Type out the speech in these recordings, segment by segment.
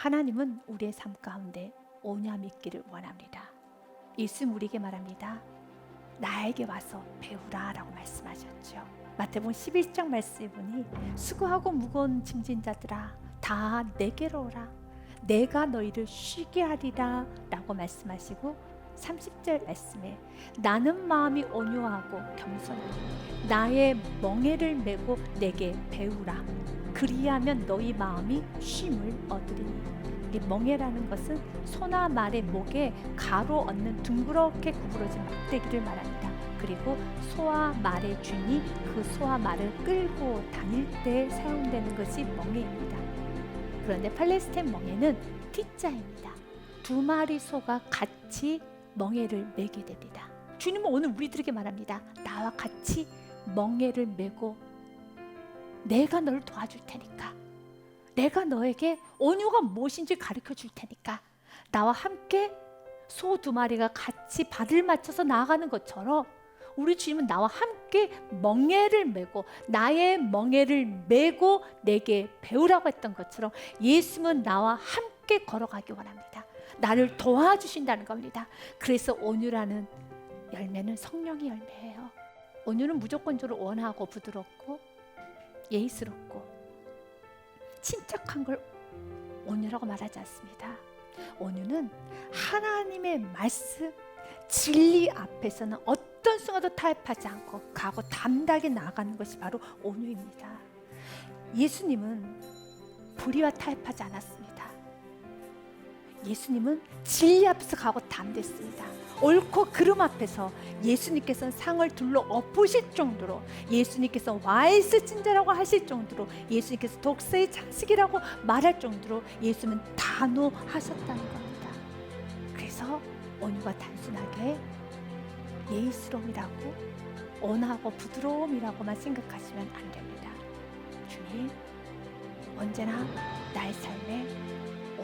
하나님은 우리의 삶 가운데 오냐 믿기를 원합니다. 예수님 우리에게 말합니다. 나에게 와서 배우라라고 말씀하셨죠. 마태복음 11장 말씀에 보니 수고하고 무거운 짐진 자들아 다 내게로 오라. 내가 너희를 쉬게 하리라 라고 말씀하시고 30절 말씀에 나는 마음이 온유하고 겸손하고 나의 멍에를 메고 내게 배우라 그리하면 너희 마음이 쉼을 얻으리니 이 멍에라는 것은 소나 말의 목에 가로 얹는 둥그렇게 구부러진 막대기를 말합니다. 그리고 소와 말의 쥔이 그 소와 말을 끌고 다닐 때 사용되는 것이 멍에입니다. 그런데 팔레스타인 멍에는 T자입니다. 두 마리 소가 같이 멍에를 매게 됩니다. 주님은 오늘 우리들에게 말합니다. 나와 같이 멍에를 메고 내가 널 도와줄 테니까. 내가 너에게 온유가 무엇인지 가르쳐 줄 테니까. 나와 함께 소 두 마리가 같이 발을 맞춰서 나아가는 것처럼 우리 주님은 나와 함께 멍에를 메고 나의 멍에를 메고 내게 배우라고 했던 것처럼 예수님은 나와 함께 걸어가기 원합니다. 나를 도와주신다는 겁니다. 그래서 온유라는 열매는 성령의 열매예요. 온유는 무조건적으로 원하고 부드럽고 예의스럽고 침착한 걸 온유라고 말하지 않습니다. 온유는 하나님의 말씀, 진리 앞에서는 어떤 순간도 타협하지 않고 가고 담대하게 나아가는 것이 바로 온유입니다. 예수님은 불의와 타협하지 않았습니다. 예수님은 진리 앞에서 가고 담댔습니다. 옳고 그름 앞에서 예수님께서는 상을 둘러 엎으실 정도로 예수님께서 와이스 친자라고 하실 정도로 예수님께서 독서의 장식이라고 말할 정도로 예수님은 단호하셨다는 겁니다. 그래서 온유가 단순하게 예의스러움이라고 온하고 부드러움이라고만 생각하시면 안 됩니다. 주님, 언제나 나의 삶에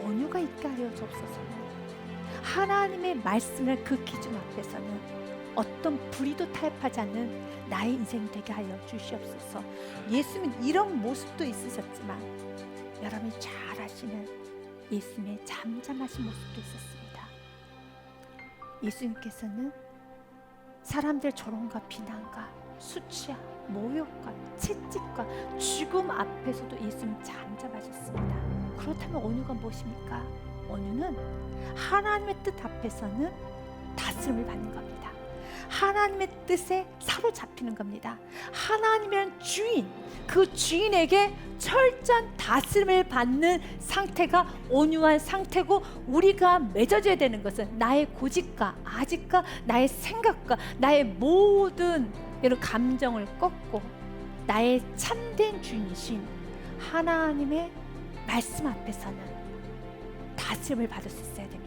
온유가 있게 하여 주옵소서. 하나님의 말씀을 그 기준 앞에서는 어떤 불의도 타협하지 않는 나의 인생이 되게 하여 주시옵소서. 예수님은 이런 모습도 있으셨지만 여러분이 잘 아시는 예수님의 잠잠하신 모습도 있었습니다. 예수님께서는 사람들 조롱과 비난과 수치와 모욕과 채찍과 죽음 앞에서도 예수님 잠잠하셨습니다. 그렇다면 온유가 무엇입니까? 온유는 하나님의 뜻 앞에서는 다스림을 받는 겁니다. 하나님의 뜻에 사로잡히는 겁니다. 하나님이란 주인, 그 주인에게 철저한 다스림을 받는 상태가 온유한 상태고 우리가 맺어져야 되는 것은 나의 고집과 아집과 나의 생각과 나의 모든 이런 감정을 꺾고 나의 참된 주인이신 하나님의 말씀 앞에서는 다스림을 받을 수 있어야 됩니다.